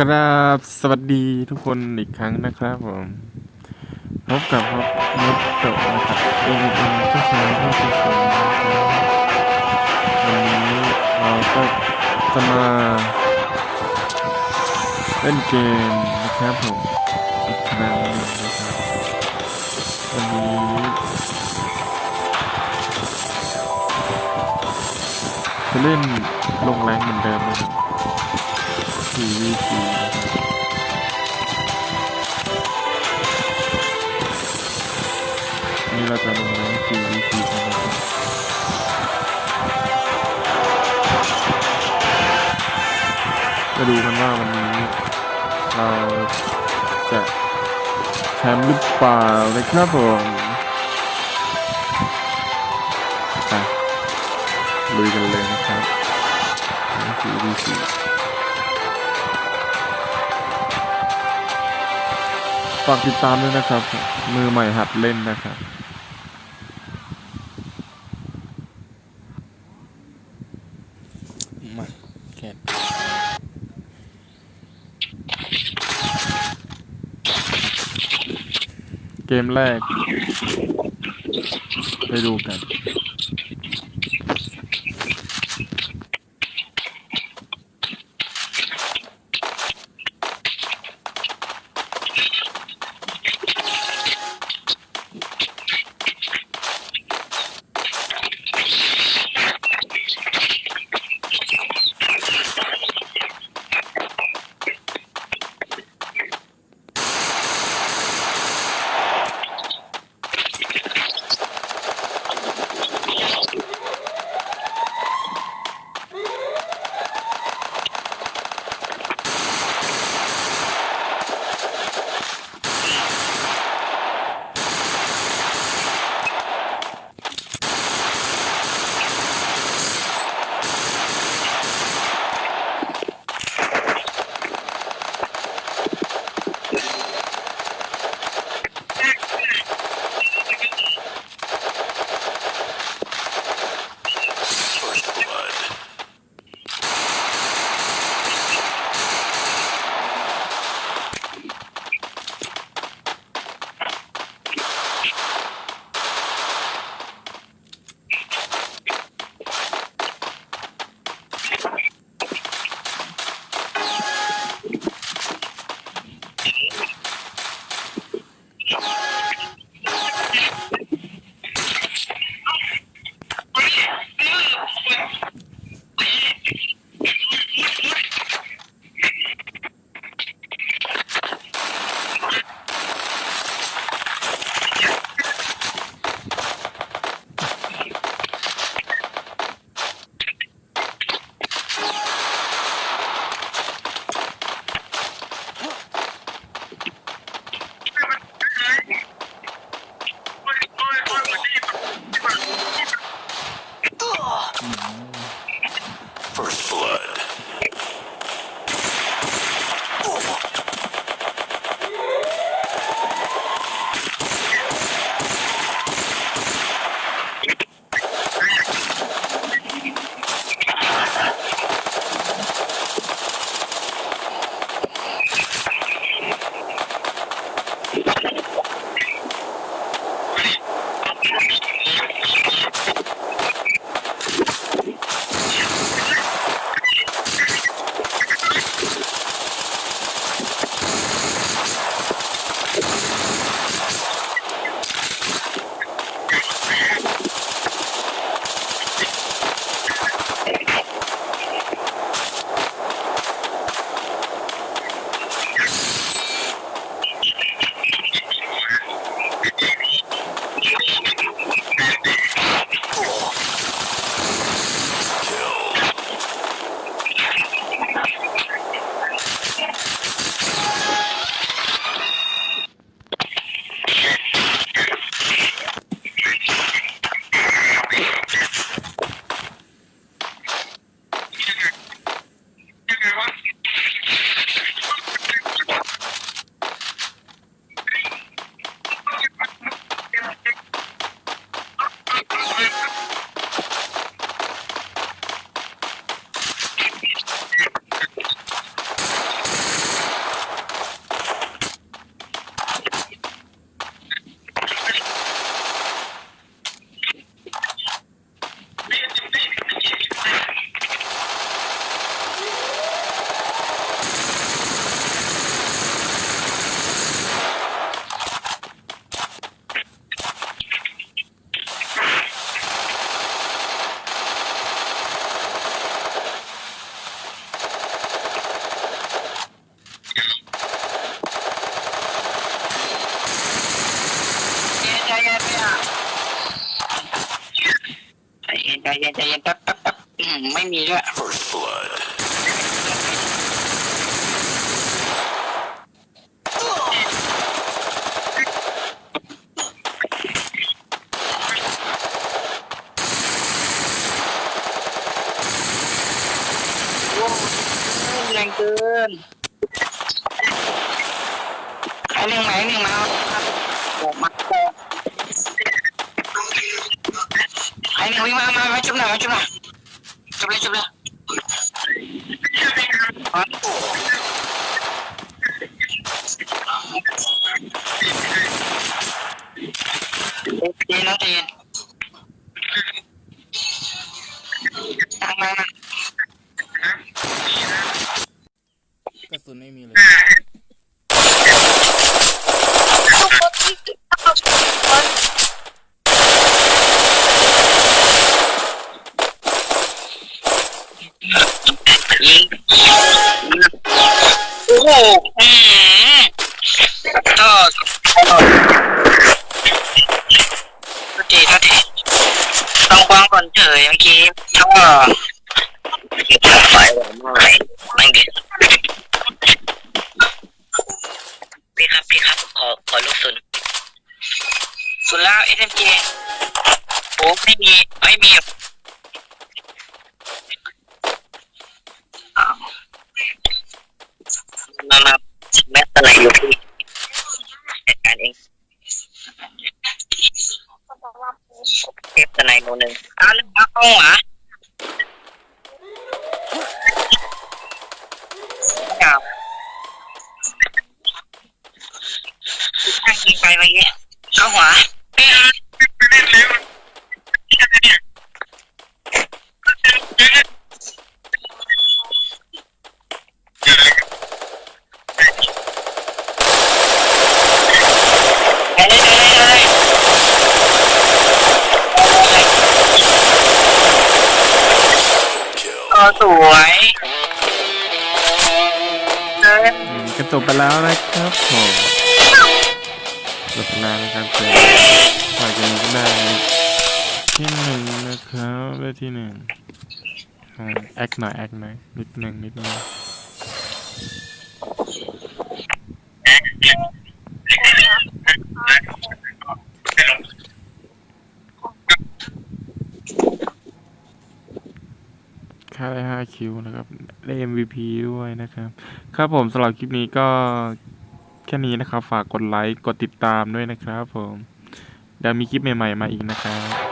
กราบสวัสดีทุกคนอีกครั้งนะครับผมพบกับรถรถโตนะครับเอ็นเอ็นที่ชายที่สนวันนี้เราก็จะมาเล่นเกมนะครับผมอีกครั้งนึงนะครับวันนี้จะเล่นลงแรงเหมือนเดิมนะครับ นี่เราจะลงน้ำ PVP กันนะครับมาดูกันว่าวันนี้เราจะแชมป์หรือเปล่านะครับผมไปลุยกันเลยนะครับน้ำ ฝากติดตามด้วยนะครับ มือใหม่หัดเล่นนะครับมาแกะเกมแรก ไปดูกัน ใจเย็นใจเย็นแป๊บแป๊บแป๊บอืมไม่มีด้วย First blood. โอ้แรงเกินไอ้หนึ่งไหนหนึ่งมาครับโอ้มา โอ้ไอ้หนึ่งวิ่งมามามาจุบหน่อยมาจุบหน่อยจุบเลยจุบเลยโอเคน้องตีนตามมา กระสุนไม่มีเลย ยิงโอ้โหอืมโทษโทษทีโทษทีต้องกว้างก่อนเฉยเมื่อกี้ก็ไฟไม่ไม่ดีพี่ครับพี่ครับขอขอลูกซุน สุดแล้วเอ็มจีโอ้ไม่มี ไม่มีมามาแม่อะไรอยู่พี่จัดการเองเทปตะไนโนหนึ่งอ้าวแล้วมาต้องหรอาวตั้งยิงไปเมื่อกี้เข้าหัวเอ๊ะเฮ้ยเฮ้ยเฮ้ย Kill. โอ้ สวยเดินอืมก็จบไปแล้วนะครับผมจบแล้วนะครับเจอฝ่ายกันก็ได้ที่หนึ่งนะครับได้ที่หนึ่งแอคหน่อยแอคหน่อยนิดหนึ่งนิดหนึ่ง ค่าได้ 5 คิวนะครับ ได้ MVP ด้วยนะครับ ครับผมสำหรับคลิปนี้ก็แค่นี้นะครับ ฝากกดไลค์ กดติดตามด้วยนะครับผม เดี๋ยวมีคลิปใหม่ ๆ มาอีกนะครับ